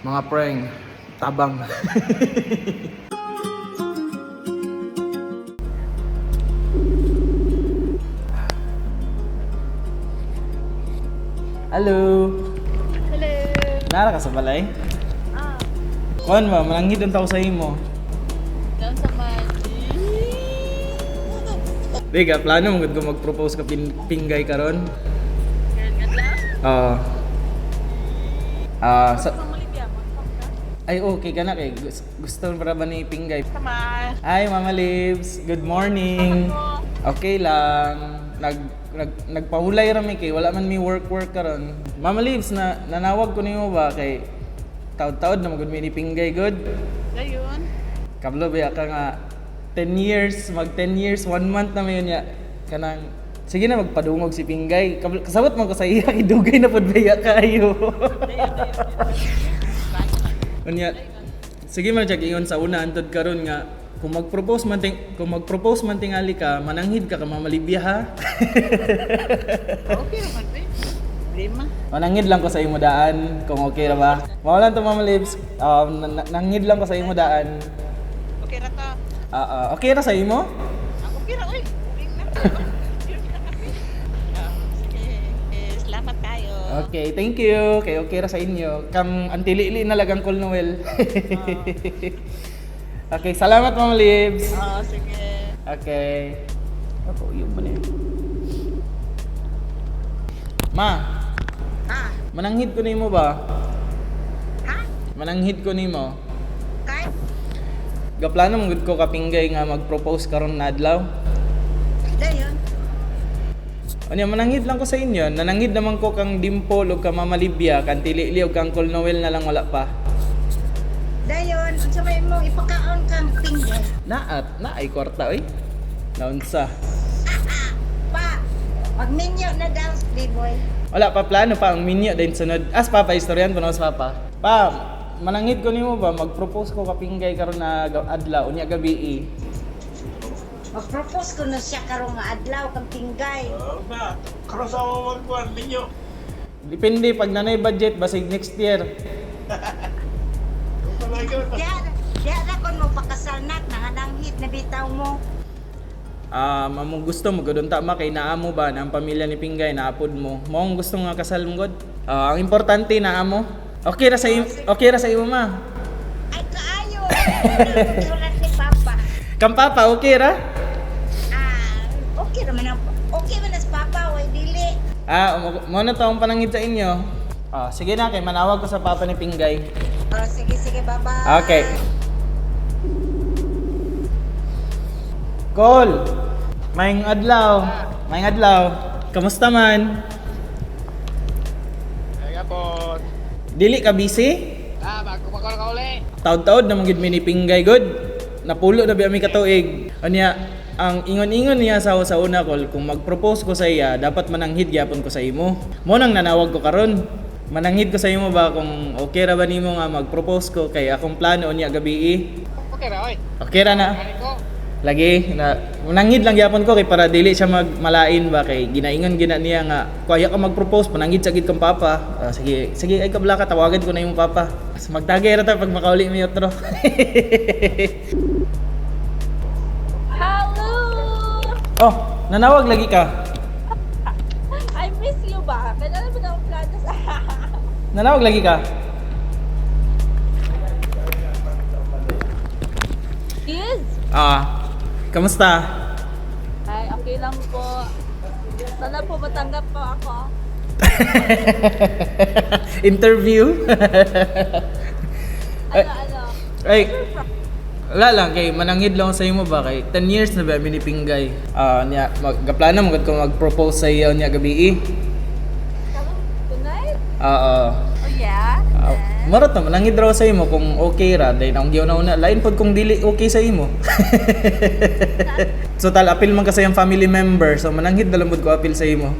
Mga preng, tabang. Hello. Hello. Nara ka sa balay? Ah, Kuan ba, mananghid ang tao sa imo. doon sa Mali. Diga, plano mo ko mag-propose ka pin pinggay karon. Nga lang. Ah. Ah, sa Sa. Ay okay ka na kay Gus- gusto mo para ba ni pinggay? Sama. Hi Mama Lips, good morning. Okay lang. Nag nag nagpahulay ra mi kay wala man mi work work karon. Mama Lips na nanawag ko nimo ba kay taud-taud na magud mi ni pinggay good. Ayun. Kablo ba ka nga 10 years, mag 10 years, 1 month na mayon ya kanang Sige na magpadungog si Pinggay. Kasabot man ko sa iya kay dugay na baya kayo. Unya Sige man jag ingon sa una antod karon nga kung mag-propose man ting kung mag-propose man tingali ka, mananghid ka ka mamalibya ha. Okay naman, be. Lima. mananghid lang ko sa imo daan kung okay ra ba. Mawalan to Mama Lips. Um, na- na- nanghid lang ko sa imo daan. Okay ra ta. Ah, ah, okay ra sa imo? Ako kira, uy. Uling na. Yun na Okay, thank you. Kay okay ra sa inyo. Kam antili-ili na lagang Col Noel. okay, salamat Mama Lips. Oo, sige. Okay. Ako, yung ba Ma, Ah, mananghid ko nimo ba? ha? Mananghid ko nimo. Kay? Gaplano mo gud ko kapinggay nga mag-propose karon na adlaw. Unya mananghid lang ko sa inyo. Nananghid naman ko kang Dimple ug ka Mama Libya, kan tili ug kang Col Noel na lang wala pa. Dayon, unsa may mo ipakaon kang pinggay? Naat, na ay kwarta oy. Naunsa? Pa, mag-menu na dance, B-boy. Wala pa plano pa ang minyo din sunod. As papa istoryan na sa papa. Pa, manangit ko nimo ba mag-propose ko kapinggay karon na adlaw unya gabi. eh. Mag-propose ko na siya karong nga adlaw kang pinggay. Oo na. Karo sa mo magkuhan ninyo. Depende pag nanay budget basig next year. Diya, diya na kon mo pakasalnak na nanghit na bitaw mo. Ah, uh, gusto mo gudon ta ma kay naa mo ba na ang pamilya ni Pinggay naapod mo. Mo ang gusto nga kasal mo god. Ah, ang importante naa mo. Okay ra sa im- okay ra sa imo ma. Ay, kaayo! Kang papa okay ra? Ah, okay naman ang, okay man as Papa, way dili. Ah, mo- mo na taong panangit sa inyo. Ah, sige na kay manawag ko sa papa ni Pinggay. Oh, sige, sige, bye-bye. Okay. Call. Maing adlaw. Maing adlaw. Kamusta man? Kaya po. Dili ka busy? Ah, bago pa ka uli. Taud-taud na magid mini pinggay good. Napulo na biya mi katuig. Anya ang ingon-ingon niya sa sa una call kung mag-propose ko sa iya dapat mananghid gyapon ko sa imo. Mo nang nanawag ko karon. Mananghid ko sa imo ba kung okay ra ba nimo nga mag-propose ko kay akong plano unya gabi. Okay ra, oy. Okay ra na. Lagi na manangid lang gyapon ko kay para dili siya magmalain ba kay ginaingon gina niya nga kuya ka mag-propose panangid sa gid kang papa. Ah, sige, sige ay kabla ka tawagan ko na yung papa. Magtagay ra ta pag makauli mi otro. oh, nanawag lagi ka. I miss you ba? Kailan ba na plano sa... Nanawag lagi ka. Yes! Ah, kamusta? Ay, okay lang po. Sana po matanggap po ako. Interview. Ano, ano? ay, wala lang kay manangid lang sa imo ba kay 10 years na ba mi ni Pinggay. Ah, niya maggaplano mo ko mag-propose sa iyo niya gabi. Tonight? Oo. Oh, yeah? Uh, Marot naman, nangid raw sa imo kung okay ra. Dahil ang giyaw na una, lain pod kung dili okay sa imo. so tal, apil man kasi yung family member. So mananghid na lang pod ko apil sa imo.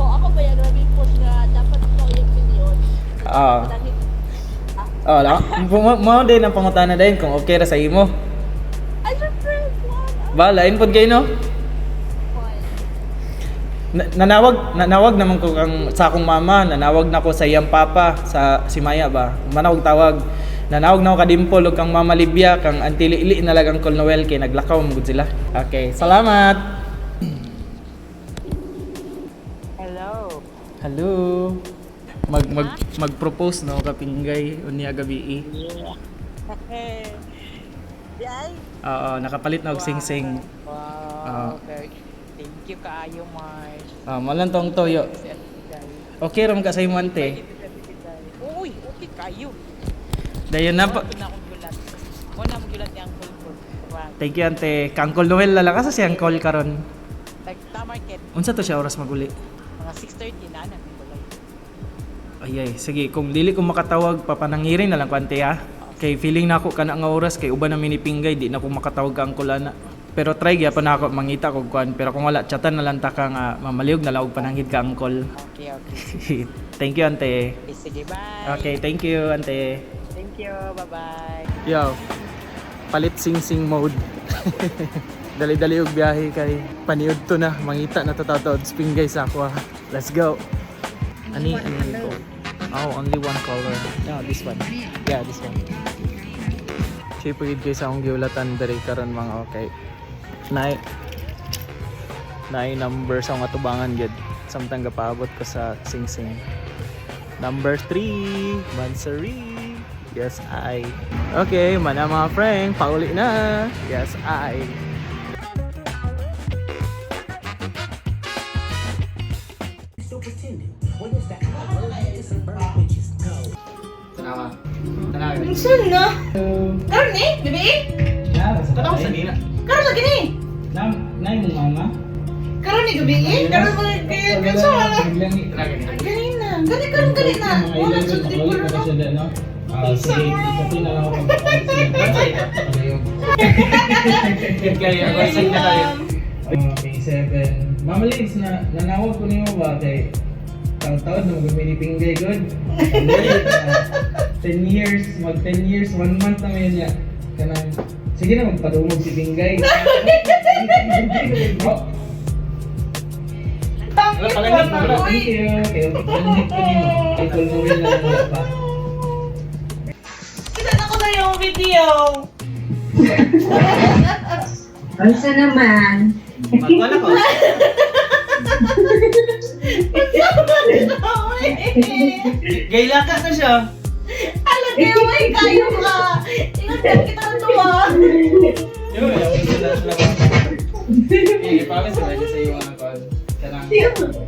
oh, ako ba yung grabe po nga dapat ko yung opinion. Ah. Madami- Oh, la. Mo mo din ang pangutana din kung okay ra sa imo. Syempre, one. Ba, lain pod kay no? Na- nanawag nanawag naman ko kang sa akong mama, nanawag na ko sa iyang papa sa si Maya ba. Manawag tawag. Nanawag na ko kadimpol ug kang Mama Libya kang Auntie Lili na lang Col Noel kay naglakaw mo gud sila. Okay, salamat. Hello. Hello. Mag mag mag-propose no kapinggay unya gabi. Yeah. Yay. Oo, nakapalit na og sing-sing. Wow. Ah. very- Thank you kaayo, Mars. Ah, malan tong toyo. Okay ram ka sa imo ante. Uy, okay kayo. Dayon na pa. Wala na akong gulat. Ni Uncle Paul. Wow. Thank you ante. Kang Col Noel lala ka sa siyang call karon. Like, tamarket. Unsa to siya oras maguli? Mga 6.30 na na. Wala. Ay ay, sige, kung dili ko makatawag, papanangirin na lang ko ante ha. Kay feeling na ako kana nga oras kay uban na minipinggay, di na ko makatawag ka ang kulana. Pero try gyapon na ako mangita ko kuan, pero kung wala chatan na lang ta ka nga mamaliog na lang og pananghid ka ang call. Okay, okay. thank you ante. Okay, sige, bye. Okay, thank you ante. Thank you, bye-bye. Yo. Palit sing-sing mode. Dali-dali og biyahe kay paniud to na mangita na tatawad spinggay sa ako. ah. Let's go. Ani ani. Oh, only one color. No, this one. Yeah, this one. Cheap gid kay sa akong giulatan diri karon mga okay. Nay. Nay number sa mga tubangan gid. Samtang gapaabot ko sa sing-sing. Number 3, Mansari. Yes, I. Okay, mana mga friend, pauli na. Yes, I. na? Karon ni? Bibi? Tanawa sa nina. Karon lagi ni? Nam, nay mo mama. Karon ni gabi? Karon mo kaya kansa wala. Gani na. Gani karon gani na. Wala sa di ko. Ah, na ako Kaya ako sa na tayo. Okay, seven. Mama Liz, na nanawag ko niyo ba kay taon-taon na mag-minipinggay good? 10 years, mag 10 years, 1 month na ngayon niya. Kanang, sige na magpadumog si Pinggay. Oh, wala palangit, wala. Thank you. Kaya palangit ko niyo. Kay Kulmawin na lang wala pa. Kita na ko na yung video. Ano naman? Magwala ko. Gayla ka na siya. Alam kayo, may kayo ka. Ingat ka kita na tuwa. Ba, wala ko sila sila ba? Eh, promise sila sa iyo mga kon. Kanang,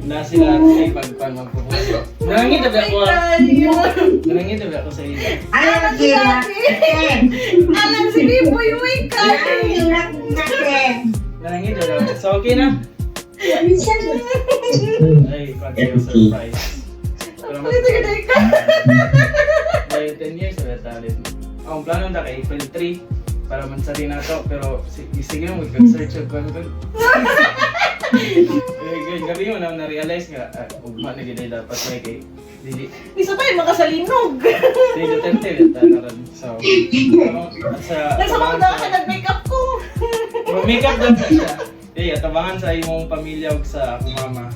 na sila sa ibang pan magpupuso. Nangangit na ako. Nangangit na ako sa iyo. Ano na kira? Alam si Biboy, may kayo. Nangangit na ako. So, okay na? Ay, pag surprise. Pero mas Na. Dahil 10 years na talit. Ang plano na kay April 3 para mansari na to pero si- sige mo mag-search kung kung Eh. Gabi mo na na-realize nga, ah, ugma na gid dapat may kay dili Isa pa yung makasalinog. Di Duterte na ron. So, at sa Nasa mga na ka nag-makeup ko. Pero makeup lang sa siya. Eh, atabangan sa imong pamilya ug sa akong mama.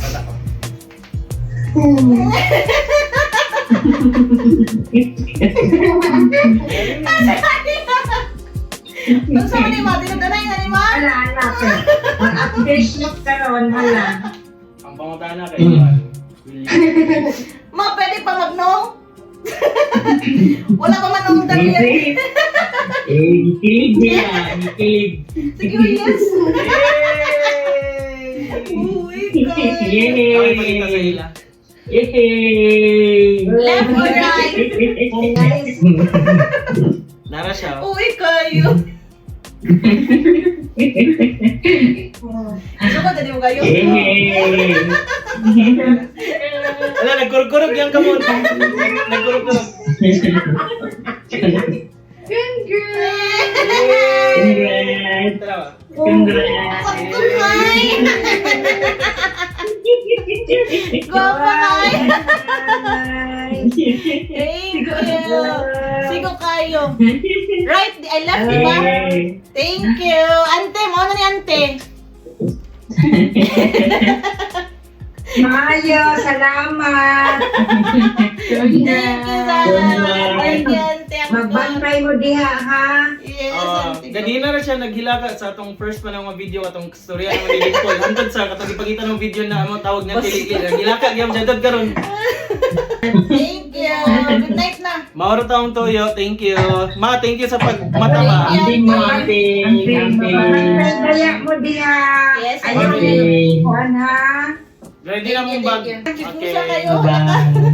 Wala ko. Ang sama ni Mati, na ni Ma. Hala, hala ko. Mag-update mo karon hala. Ang pangutana kay Juan. William. Ma, pwede pa mag-no? Wala pa man nung dali. Eh, ikilig niya. Ikilig. Sige, yes. Uy, Kami pakita sa Yay! ila. Yay! Left or right? Nara siya. oh. Uy, kayo. Ano ba, dali mo kayo? Yay! Wala, nagkurkurog yung kamon. Nagkurkurog. Congrats! Tara ba? Congrats! Guwapa kayo. Thank you. Sigo kayo. Right, I left, di ba? Thank you. Ante, mo na ni ante. Maayo, salamat. Thank you. Thank Apple. Magbantay mo diha, ha? Yes, Ah, Ate ganina na siya naghilaka sa atong first pa ng mga video atong storya ng mga Paul. Hantod sa katong ipakita ng video na amo tawag nga kilikili. Naghilaka gyud siya dad karon. Thank you. Good night na. Mauro taong toyo. Thank you. Ma, thank you sa pagmatama. Thank you. Magbantay kaya mo diha. Yes, I Ayaw will. mo, Juan, ha? Ready na mong bag. Okay. Kayo.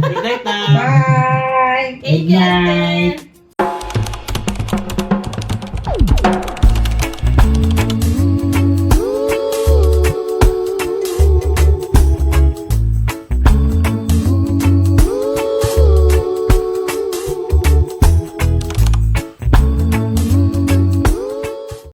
Good night na. Bye. You, Ate.